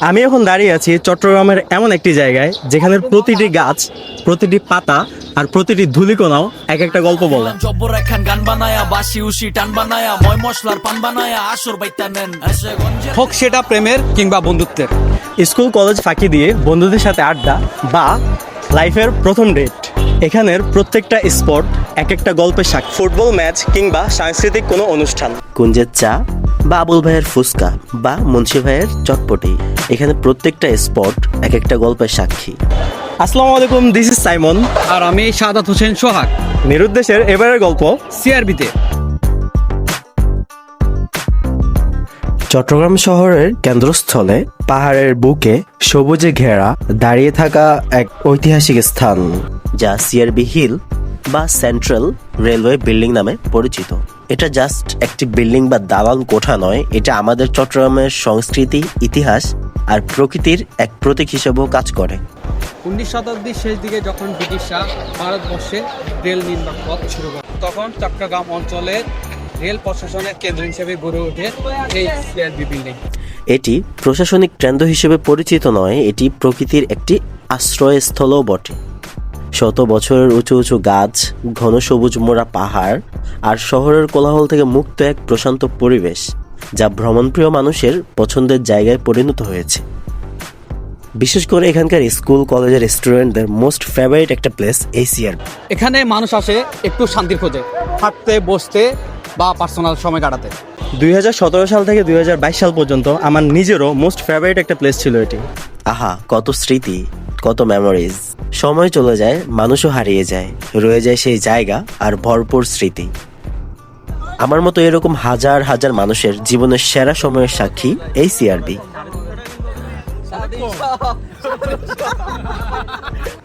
আমি এখন দাঁড়িয়ে আছি চট্টগ্রামের এমন একটি জায়গায় যেখানে প্রতিটি গাছ প্রতিটি পাতা আর প্রতিটি ধুলিকোনাও এক একটা গল্প বলে। জব্বর একখান গান বানায়া বাসি উসি টান বানায়া ময় মশলার পান বানায়া আসর বাইতা নেন। হোক সেটা প্রেমের কিংবা বন্ধুত্বের। স্কুল কলেজ ফাঁকি দিয়ে বন্ধুদের সাথে আড্ডা বা লাইফের প্রথম ডেট। এখানের প্রত্যেকটা স্পট এক একটা গল্পের সাক্ষী। ফুটবল ম্যাচ কিংবা সাংস্কৃতিক কোনো অনুষ্ঠান। কুঞ্জের চা বা আবুল ভাইয়ের ফুচকা বা মুন্সি ভাইয়ের চটপটি। এখানে প্রত্যেকটা স্পট এক একটা গল্পের সাক্ষী। আসসালামু আলাইকুম দিস ইজ সাইমন। আর আমি সাদাত হোসেন সোহাগ। নিরুদ্দেশের এবারের গল্প। সিআরবিতে। চট্টগ্রাম শহরের কেন্দ্রস্থলে পাহাড়ের বুকে সবুজে ঘেরা দাঁড়িয়ে থাকা এক ঐতিহাসিক স্থান যা সিআরবি হিল বা সেন্ট্রাল রেলওয়ে বিল্ডিং নামে পরিচিত। এটা জাস্ট একটি বিল্ডিং বা দালান কোঠা নয় এটা আমাদের চট্টগ্রামের সংস্কৃতি ইতিহাস আর প্রকৃতির এক প্রতীক হিসেবেও কাজ করে। উনিশ শতাব্দীর শেষ দিকে যখন ব্রিটিশরা ভারতবর্ষে রেল নির্মাণ পথ শুরু করে তখন চট্টগ্রাম অঞ্চলের রেল প্রশাসনের কেন্দ্র হিসেবে গড়ে ওঠে এই সিআরবি বিল্ডিং এটি প্রশাসনিক কেন্দ্র হিসেবে পরিচিত নয় এটি প্রকৃতির একটি আশ্রয়স্থলও বটে। শত বছরের উঁচু উঁচু গাছ ঘন সবুজ মোড়া পাহাড় আর শহরের কোলাহল থেকে মুক্ত এক প্রশান্ত পরিবেশ যা ভ্রমণপ্রিয় মানুষের পছন্দের জায়গায় পরিণত হয়েছে। বিশেষ করে এখানকার স্কুল কলেজের স্টুডেন্টদের মোস্ট ফেভারিট একটা প্লেস এই এখানে মানুষ আসে একটু শান্তির খোঁজে হাঁটতে বসতে বা পার্সোনাল সময় কাটাতে। দুই হাজার সতেরো সাল থেকে দুই হাজার বাইশ সাল পর্যন্ত আমার নিজেরও মোস্ট ফেভারিট একটা প্লেস ছিল এটি। আহা কত স্মৃতি কত মেমোরিজ সময় চলে যায়, মানুষও হারিয়ে যায়, রয়ে যায় সেই জায়গা আর ভরপুর স্মৃতি। আমার মতো এরকম হাজার হাজার মানুষের জীবনের সেরা সময়ের সাক্ষী এই সিআরবি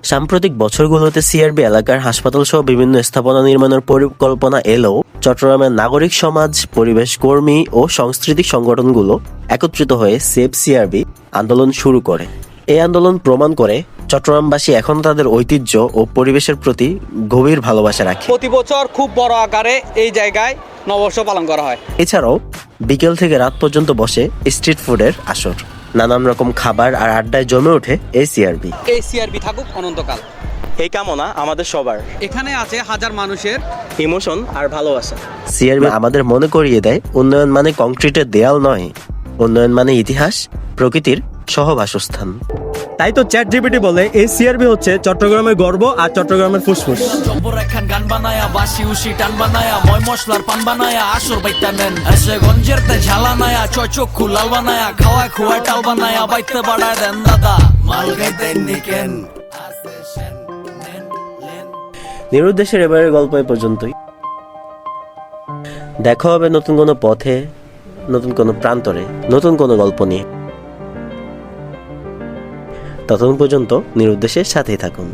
সাম্প্রতিক বছরগুলোতে সিআরবি এলাকার হাসপাতাল সহ বিভিন্ন স্থাপনা নির্মাণের পরিকল্পনা এলেও চট্টগ্রামের নাগরিক সমাজ, পরিবেশ কর্মী ও সাংস্কৃতিক সংগঠনগুলো একত্রিত হয়ে সেভ সিআরবি আন্দোলন শুরু করে। এই আন্দোলন প্রমাণ করে চট্টগ্রামবাসী এখন তাদের ঐতিহ্য ও পরিবেশের প্রতি গভীর ভালোবাসা রাখে। প্রতি বছর খুব বড় আকারে এই জায়গায় নববর্ষ পালন করা হয়। এছাড়াও বিকেল থেকে রাত পর্যন্ত বসে স্ট্রিট ফুডের আসর। নানান রকম খাবার আর আড্ডায় জমে ওঠে এই সিআরবি এই সিআরবি থাকুক অনন্তকাল। এই কামনা আমাদের সবার। এখানে আছে হাজার মানুষের ইমোশন আর ভালোবাসা। সিআরবি আমাদের মনে করিয়ে দেয় উন্নয়ন মানে কংক্রিটের দেয়াল নয়। উন্নয়ন মানে ইতিহাস প্রকৃতির সহবাসস্থান। তাই তো চ্যাট জিপিটি বলে এই সিআরবি হচ্ছে চট্টগ্রামের গর্ব আর চট্টগ্রামের ফুসফুস। একখান গান বানায়া বাসি উসি টান বানায়া ময় মশলার পান বানায়া আসর বাইতা নেন। এসে গঞ্জের তে ঝালানায়া চয় চক্ষু লাল বানায়া খাওয়ায় খুয়ায় টাল বানায়া বাইতে বাড়ায় দেন দাদা। মাল গাইতে নিকেন নিরুদ্দেশের এবারের গল্প এ পর্যন্তই। দেখা হবে নতুন কোনো পথে নতুন কোনো প্রান্তরে নতুন কোনো গল্প নিয়ে। ততক্ষণ পর্যন্ত নিরুদ্দেশের সাথেই থাকুন।